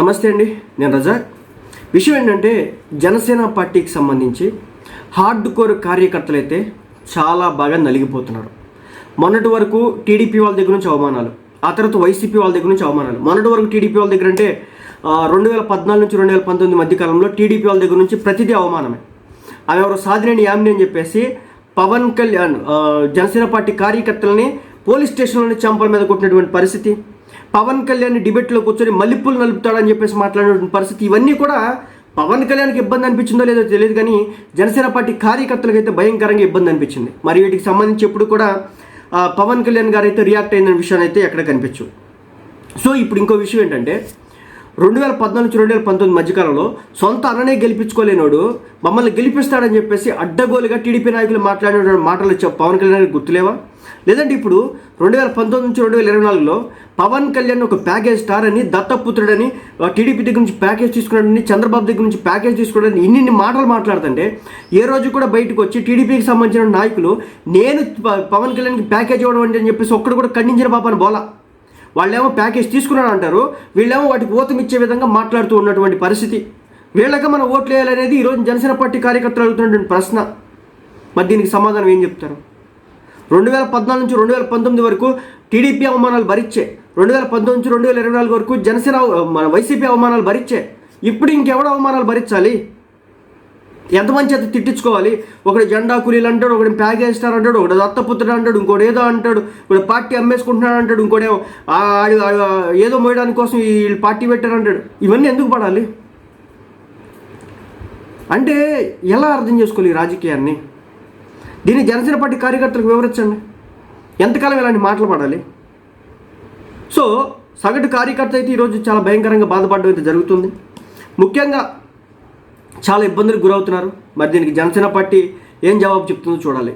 నమస్తే అండి నేను రజాక్. విషయం ఏంటంటే జనసేన పార్టీకి సంబంధించి హార్డ్ కోర్ కార్యకర్తలు అయితే చాలా బాగా నలిగిపోతున్నారు. మొన్నటి వరకు టీడీపీ వాళ్ళ దగ్గర నుంచి అవమానాలు ఆ తర్వాత వైసీపీ వాళ్ళ దగ్గర నుంచి అవమానాలు. మొన్నటి వరకు టీడీపీ వాళ్ళ దగ్గర అంటే రెండు వేల పద్నాలుగు నుంచి రెండు వేల పంతొమ్మిది మధ్య కాలంలో టీడీపీ వాళ్ళ దగ్గర నుంచి ప్రతిదీ అవమానమే. ఆమె ఎవరు సాధినేని యామిని అని చెప్పేసి పవన్ కళ్యాణ్ జనసేన పార్టీ కార్యకర్తలని పోలీస్ స్టేషన్లోని చంపల మీద కొట్టినటువంటి పరిస్థితి. పవన్ కళ్యాణ్ డిబేట్లో కూర్చొని మల్లెపూలు నలుపుతాడని చెప్పేసి మాట్లాడినటువంటి పరిస్థితి ఇవన్నీ కూడా పవన్ కళ్యాణ్కి ఇబ్బంది అనిపించిందో లేదో తెలియదు కానీ జనసేన పార్టీ కార్యకర్తలకు అయితే భయంకరంగా ఇబ్బంది అనిపించింది. మరి వీటికి సంబంధించి ఎప్పుడు కూడా పవన్ కళ్యాణ్ గారు అయితే రియాక్ట్ అయిన విషయాన్ని అయితే ఎక్కడ కనిపించు సో ఇప్పుడు ఇంకో విషయం ఏంటంటే రెండు వేల పద్నాలుగు నుంచి రెండు వేల పంతొమ్మిది మధ్యకాలంలో సొంత అన్ననే గెలిపించుకోలేనోడు మమ్మల్ని గెలిపిస్తాడని చెప్పేసి అడ్డగోలుగా టీడీపీ నాయకులు మాట్లాడిన మాటలు పవన్ కళ్యాణ్ గుర్తులేవా? లేదంటే ఇప్పుడు రెండు వేల పంతొమ్మిది నుంచి రెండు వేల ఇరవై నాలుగులో పవన్ కళ్యాణ్ ఒక ప్యాకేజ్ స్టార్ అని దత్తపుత్రుడని టీడీపీ దగ్గర నుంచి ప్యాకేజ్ తీసుకున్నాడని చంద్రబాబు దగ్గర నుంచి ప్యాకేజ్ తీసుకున్నాడని ఇన్ని ఇన్ని మాటలు మాట్లాడుతుంటే ఏ రోజు కూడా బయటకు వచ్చి టీడీపీకి సంబంధించిన నాయకులు నేను ప- పవన్ కళ్యాణ్కి ప్యాకేజ్ ఇవ్వడం అంటే అని చెప్పేసి ఒక్కడు కూడా ఖండించిన పాపని బోలా. వాళ్ళేమో ప్యాకేజ్ తీసుకున్నాడు అంటారు వీళ్ళేమో వాటికి ఊతం ఇచ్చే విధంగా మాట్లాడుతూ ఉన్నటువంటి పరిస్థితి. వీళ్ళకి మనం ఓట్లు వేయాలనేది ఈరోజు జనసేన పార్టీ కార్యకర్తలు అడుగుతున్నటువంటి ప్రశ్న. మరి దీనికి సమాధానం ఏం చెప్తారు? రెండు వేల పద్నాలుగు నుంచి రెండు వేల పంతొమ్మిది వరకు టీడీపీ అవమానాలు భరించే. రెండు వేల పంతొమ్మిది నుంచి రెండు వేల ఇరవై నాలుగు వరకు జనసేన మన వైసీపీ అవమానాలు భరించే. ఇప్పుడు ఇంకెవడ అవమానాలు భరించాలి? ఎంతమంది చేత తిట్టించుకోవాలి? ఒకడు జెండా కూలీలు అంటాడు ఒకడు ప్యాకేజ్ స్టార్ అంటాడు ఒకటి దత్తపుత్రుడు అంటాడు ఇంకోటి ఏదో అంటాడు ఇప్పుడు పార్టీ అమ్మేసుకుంటున్నాడు అంటాడు ఇంకోటేమో ఆ ఏదో మోయడానికి కోసం వీళ్ళు పార్టీ పెట్టారు అంటాడు. ఇవన్నీ ఎందుకు పడాలి? అంటే ఎలా అర్థం చేసుకోవాలి ఈ రాజకీయాన్ని? దీన్ని జనసేన పార్టీ కార్యకర్తలకు వివరించండి. ఎంతకాలం ఇలాంటి మాటలు పడాలి? సో సగటు కార్యకర్త అయితే ఈరోజు చాలా భయంకరంగా బాధపడడం అయితే జరుగుతుంది. ముఖ్యంగా చాలా ఇబ్బందులకు గురవుతున్నారు. మరి దీనికి జనసేన పార్టీ ఏం జవాబు చెప్తుందో చూడాలి.